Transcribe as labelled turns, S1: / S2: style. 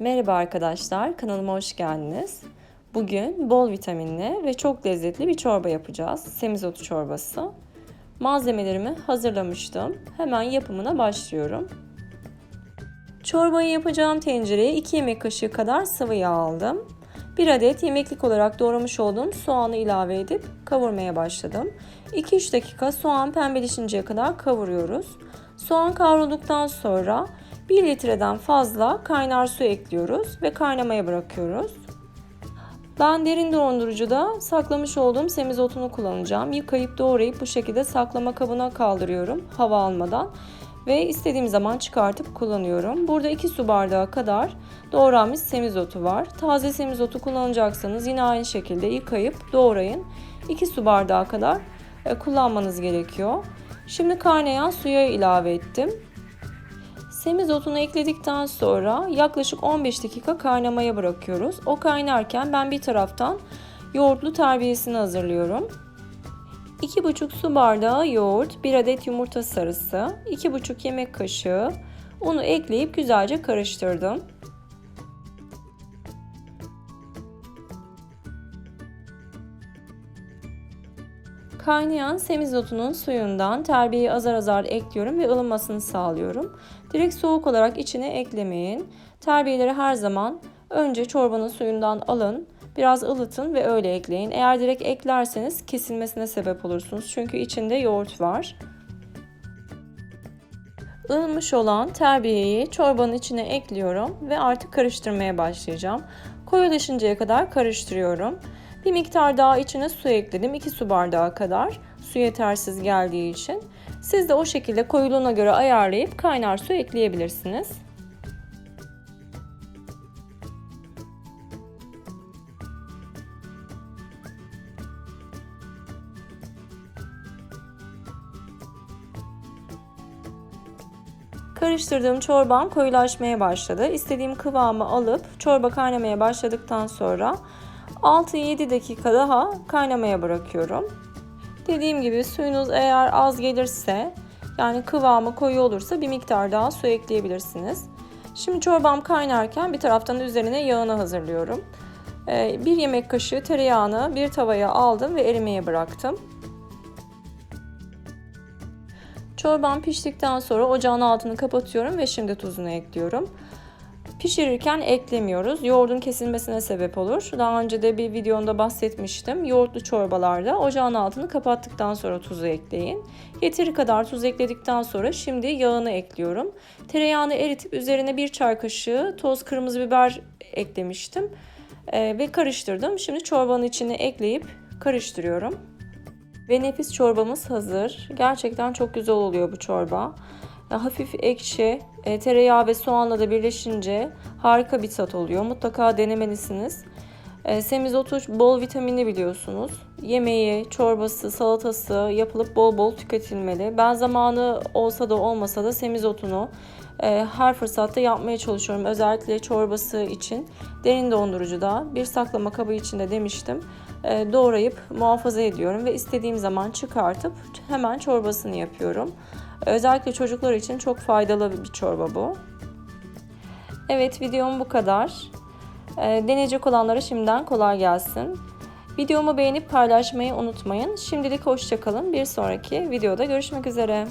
S1: Merhaba arkadaşlar, kanalıma hoş geldiniz. Bugün bol vitaminli ve çok lezzetli bir çorba yapacağız. Semizotu çorbası. Malzemelerimi hazırlamıştım. Hemen yapımına başlıyorum. Çorbayı yapacağım tencereye 2 yemek kaşığı kadar sıvı yağ aldım. 1 adet yemeklik olarak doğramış olduğum soğanı ilave edip kavurmaya başladım. 2-3 dakika soğan pembeleşinceye kadar kavuruyoruz. Soğan kavrulduktan sonra 1 litreden fazla kaynar su ekliyoruz ve kaynamaya bırakıyoruz. Ben derin dondurucuda saklamış olduğum semizotunu kullanacağım. Yıkayıp doğrayıp bu şekilde saklama kabına kaldırıyorum hava almadan ve istediğim zaman çıkartıp kullanıyorum. Burada 2 su bardağı kadar doğranmış semizotu var. Taze semizotu kullanacaksanız yine aynı şekilde yıkayıp doğrayın. 2 su bardağı kadar e, kullanmanız gerekiyor. Şimdi kaynayan suya ilave ettim. Semizotunu ekledikten sonra yaklaşık 15 dakika kaynamaya bırakıyoruz. O kaynarken ben bir taraftan yoğurtlu terbiyesini hazırlıyorum. 2,5 su bardağı yoğurt, 1 adet yumurta sarısı, 2,5 yemek kaşığı unu ekleyip güzelce karıştırdım. Kaynayan semizotunun suyundan terbiyeyi azar azar ekliyorum ve ılımasını sağlıyorum. Direkt soğuk olarak içine eklemeyin. Terbiyeleri her zaman önce çorbanın suyundan alın, biraz ılıtın ve öyle ekleyin. Eğer direkt eklerseniz kesilmesine sebep olursunuz. Çünkü içinde yoğurt var. Ilınmış olan terbiyeyi çorbanın içine ekliyorum ve artık karıştırmaya başlayacağım. Koyulaşıncaya kadar karıştırıyorum. Bir miktar daha içine su ekledim. 2 su bardağı kadar. Su yetersiz geldiği için. Siz de o şekilde koyuluğuna göre ayarlayıp kaynar su ekleyebilirsiniz. Karıştırdığım çorbam koyulaşmaya başladı. İstediğim kıvamı alıp çorba kaynamaya başladıktan sonra 6-7 dakika daha kaynamaya bırakıyorum. Dediğim gibi suyunuz eğer az gelirse yani kıvamı koyu olursa bir miktar daha su ekleyebilirsiniz. Şimdi çorbam kaynarken bir taraftan üzerine yağını hazırlıyorum. Ee, bir yemek kaşığı tereyağını bir tavaya aldım ve erimeye bıraktım. Çorbam piştikten sonra ocağın altını kapatıyorum ve şimdi tuzunu ekliyorum. Pişirirken eklemiyoruz. Yoğurdun kesilmesine sebep olur. Daha önce de bir videomda bahsetmiştim. Yoğurtlu çorbalarda ocağın altını kapattıktan sonra tuzu ekleyin. Yeteri kadar tuz ekledikten sonra şimdi yağını ekliyorum. Tereyağını eritip üzerine bir çay kaşığı toz kırmızı biber eklemiştim. Ee, ve karıştırdım. Şimdi çorbanın içine ekleyip karıştırıyorum. Ve nefis çorbamız hazır. Gerçekten çok güzel oluyor bu çorba. Hafif ekşi, e, tereyağı ve soğanla da birleşince harika bir tat oluyor. Mutlaka denemelisiniz. E, semizotu bol vitaminli biliyorsunuz. Yemeği, çorbası, salatası yapılıp bol bol tüketilmeli. Ben zamanı olsa da olmasa da semizotunu e, her fırsatta yapmaya çalışıyorum. Özellikle çorbası için derin dondurucuda bir saklama kabı içinde demiştim. E, doğrayıp muhafaza ediyorum ve istediğim zaman çıkartıp hemen çorbasını yapıyorum. Özellikle çocuklar için çok faydalı bir çorba bu. Evet videom bu kadar. E, deneyecek olanlara şimdiden kolay gelsin. Videomu beğenip paylaşmayı unutmayın. Şimdilik hoşçakalın. Bir sonraki videoda görüşmek üzere.